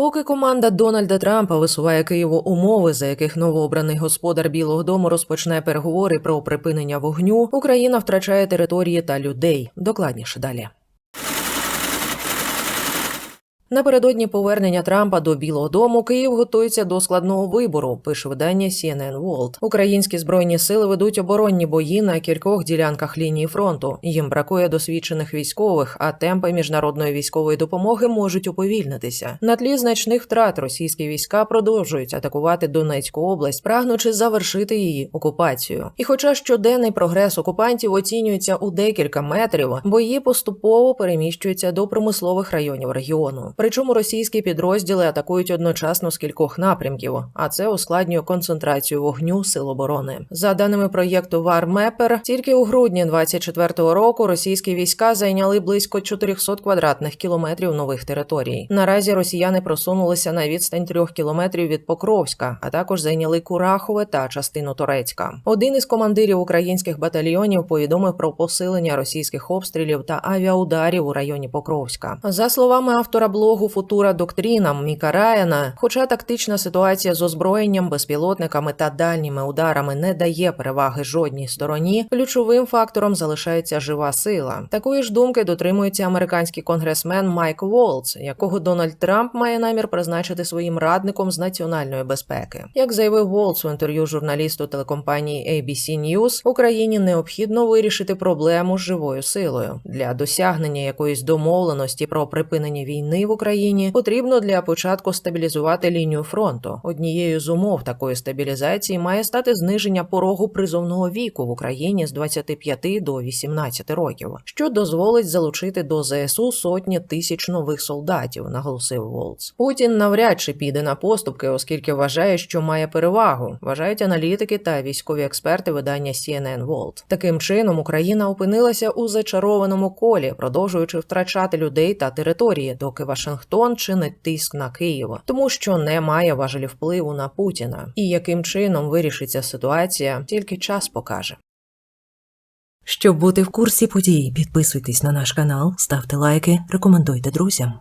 Поки команда Дональда Трампа висуває Києву умови, за яких новообраний господар Білого Дому розпочне переговори про припинення вогню, Україна втрачає території та людей. Докладніше далі. Напередодні повернення Трампа до Білого Дому Київ готується до складного вибору. Пише видання CNN World. Українські збройні сили ведуть оборонні бої на кількох ділянках лінії фронту. Їм бракує досвідчених військових, а темпи міжнародної військової допомоги можуть уповільнитися. На тлі значних втрат російські війська продовжують атакувати Донецьку область, прагнучи завершити її окупацію. І, хоча щоденний прогрес окупантів оцінюється у декілька метрів, бої поступово переміщуються до промислових районів регіону. Причому російські підрозділи атакують одночасно з кількох напрямків, а це ускладнює концентрацію вогню сил оборони. За даними проєкту Вармепер, тільки у грудні 24-го року російські війська зайняли близько 400 квадратних кілометрів нових територій. Наразі росіяни просунулися на відстань трьох кілометрів від Покровська, а також зайняли Курахове та частину Турецька. Один із командирів українських батальйонів повідомив про посилення російських обстрілів та авіаударів у районі Покровська. За словами автора блогу Футура Доктріна Міка Раяна, хоча тактична ситуація з озброєнням, безпілотниками та дальніми ударами не дає переваги жодній стороні, ключовим фактором залишається жива сила. Такої ж думки дотримується американський конгресмен Майк Волц, якого Дональд Трамп має намір призначити своїм радником з національної безпеки. Як заявив Волц у інтерв'ю журналісту телекомпанії ABC News, Україні необхідно вирішити проблему з живою силою для досягнення якоїсь домовленості про припинення війни в Україні. Потрібно для початку стабілізувати лінію фронту. Однією з умов такої стабілізації має стати зниження порогу призовного віку в Україні з 25 до 18 років, що дозволить залучити до ЗСУ сотні тисяч нових солдатів, наголосив Волц. Путін навряд чи піде на поступки, оскільки вважає, що має перевагу. Вважають аналітики та військові експерти видання CNN World. Таким чином Україна опинилася у зачарованому колі, продовжуючи втрачати людей та території, доки Вашингтон чинить тиск на Київ, тому що не має важелі впливу на Путіна. І яким чином вирішиться ситуація, тільки час покаже. Щоб бути в курсі подій, підписуйтесь на наш канал, ставте лайки, рекомендуйте друзям.